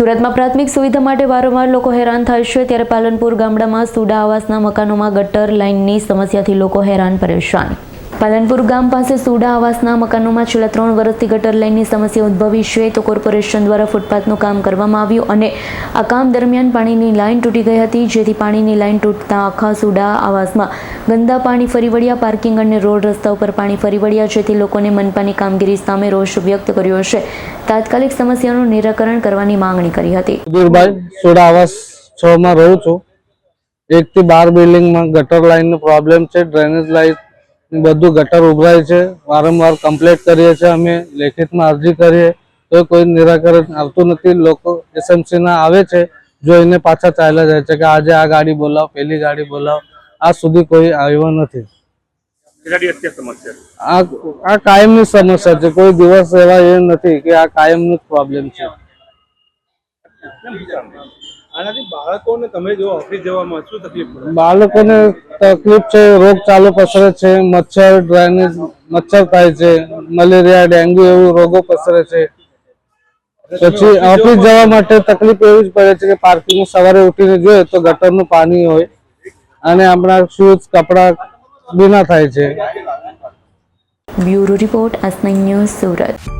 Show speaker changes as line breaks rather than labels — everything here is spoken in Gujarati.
સુરતમાં પ્રાથમિક સુવિધા માટે વારંવાર લોકો હેરાન થાય છે. ત્યારે પાલનપુર ગામડામાં સુડા આવાસના મકાનોમાં ગટર લાઇનની સમસ્યાથી લોકો હેરાન પરેશાન. પાલનપુર ગામ પાસે સુડા આવાસના મકાનોમાં છેલ્લા ત્રણ વર્ષથી ગટર લાઇનની સમસ્યા ઉદ્ભવી છે તો કોર્પોરેશન દ્વારા ફૂટપાથનું કામ કરવામાં આવ્યું અને આ કામ દરમિયાન પાણીની લાઇન તૂટી ગઈ હતી, જેથી પાણીની લાઇન તૂટતા આખા સુડા આવાસમાં ગંદા પાણી ફરી વળ્યા, પાર્કિંગ અને રોડ રસ્તા ઉપર પાણી ફરી વળ્યા, જેથી લોકોને મનપાની કામગીરી સામે રોષ વ્યક્ત કર્યો છે તાત્કાલિક સમસ્યાનું નિરાકરણ કરવાની માંગણી કરી હતી.
સુડા આવાસ છ માં રહું છું. એક થી બાર બિલ્ડિંગમાં ગટર લાઇનનો પ્રોબ્લેમ છે, ડ્રેનેજ લાઈન બધું ગટર ઉભરાય છે. વારંવાર કમ્પ્લેટ કરીએ છીએ અમે લેખિતમાં અરજી કરીએ. તો કોઈ નિરાકરણ આવતું નથી. લોકો એસએમસીના આવે છે જોઈને પાછા ચાલ્યા જાય છે કે આજે આ ગાડી બોલાવો પેલી ગાડી બોલાવો. આ સુધી કોઈ આવ્યો નથી.
આ
આ કાયમની સમસ્યા છે. કોઈ દિવસ એવા એ નથી કે આ કાયમનો પ્રોબ્લેમ છે.
આનાથી બાળકોને તમે જો ઓફિસ જવામાં શું તકલીફ પડે?
બાળકોને તકલીફ છે રોગચાળો પસરે છે મચ્છર ડ્રાયનેજ મચ્છર થાય છે મલેરિયા ડેન્ગ્યુ એવું રોગો પસરે છે. પછી ઓફિસ જવા માટે તકલીફ એવી જ પડે છે કે પાર્કિંગ સવારે ઉઠીને જોઈએ તો ગટરનું પાણી હોય અને આપણા શૂઝ કપડા ભીના થાય છે.
Bureau report S News Surat.